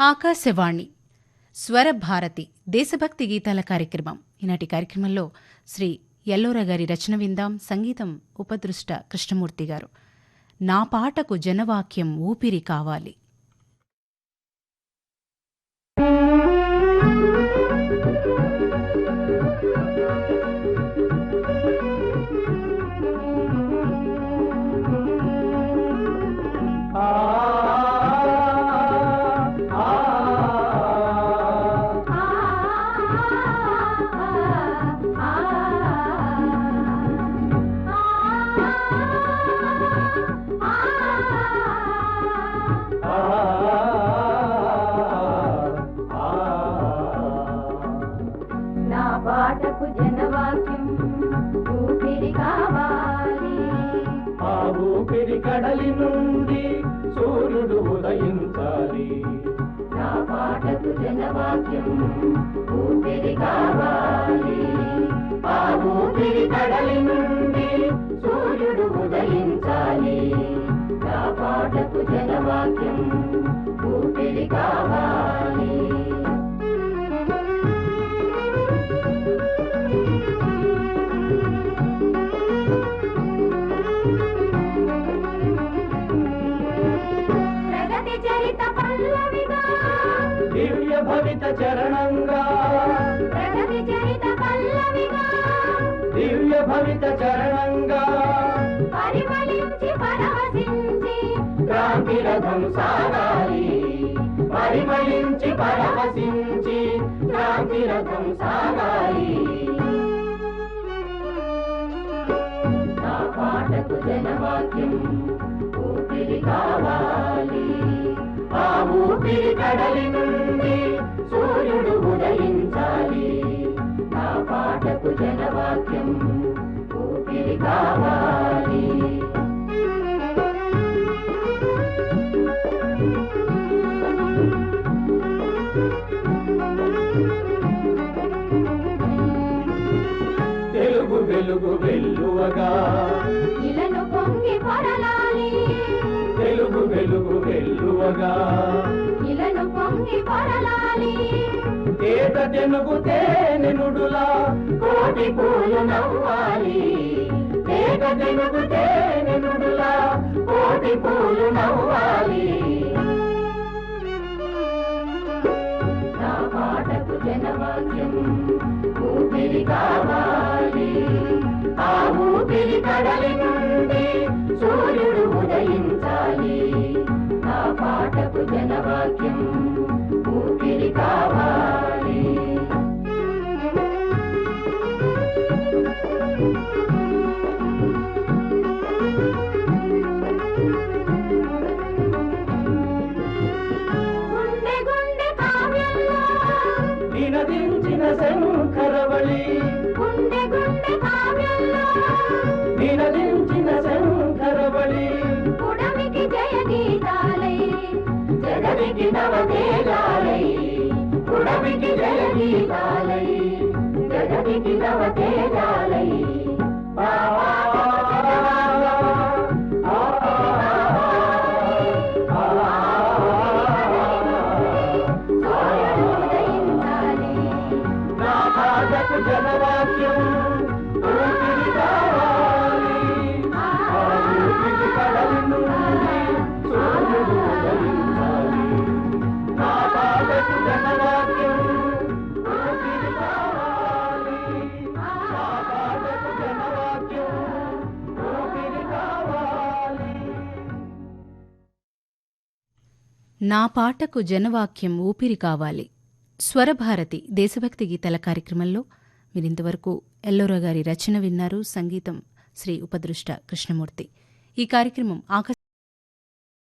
ఆకాశవాణి స్వరభారతి దేశభక్తి గీతాల కార్యక్రమం. ఈనాటి కార్యక్రమంలో శ్రీ ఎల్లోరా గారి రచన విందాం. సంగీతం ఉపదృష్ట కృష్ణమూర్తి గారు. నా పాటకు జనవాక్యం ఊపిరి కావాలి. పాటకు జనవాక్యం ఊపిరి కావాలి. ఆ ఊపిరి కడలి నుండి సూర్యుడు ఉదయించాలి. నా పాటకు జనవాక్యం ఊపిరి కావాలి. ఆ ఊపిరి చరణంగా. ప్రగతి చరిత పల్లవిగా. దివ్య భవిత చరణంగా. పరిమళించి పరవశించి. క్రాంతి రథం సాగాలి. పరిమళించి పరవశించి. క్రాంతి రథం సాగాలి. నా పాటకు జనవాక్యం ఊపిరి కావాలి. ఆ ఊపిరి కడలి వెలుగు వెల్లువగా ఇలను పొంగి పొరలాలి. తెలుగు వెలుగు వెల్లువగా ఇలను పొంగి పొరలాలి. ఏత తెనుగు తేనె నుడులా కోటి పూలు నవ్వాలి. ఏత తెనుగు తేనె నుడులా కోటి పూలు నవ్వాలి. నా పాటకు జనవాక్యం ఊపిరి కావాలి. ఊపిరి జగదికి నవతేజాలై పుడమికి జయ గీతాలై జగదికి నవతేజాలై జనవా నా పాటకు జనవాక్యం ఊపిరి కావాలి. స్వరభారతి దేశభక్తి గీతాల కార్యక్రమంలో మీరింతవరకు ఎల్లోరా గారి రచన విన్నారు సంగీతం శ్రీ ఉపదృష్ట కృష్ణమూర్తి. ఈ కార్యక్రమం ఆకాశ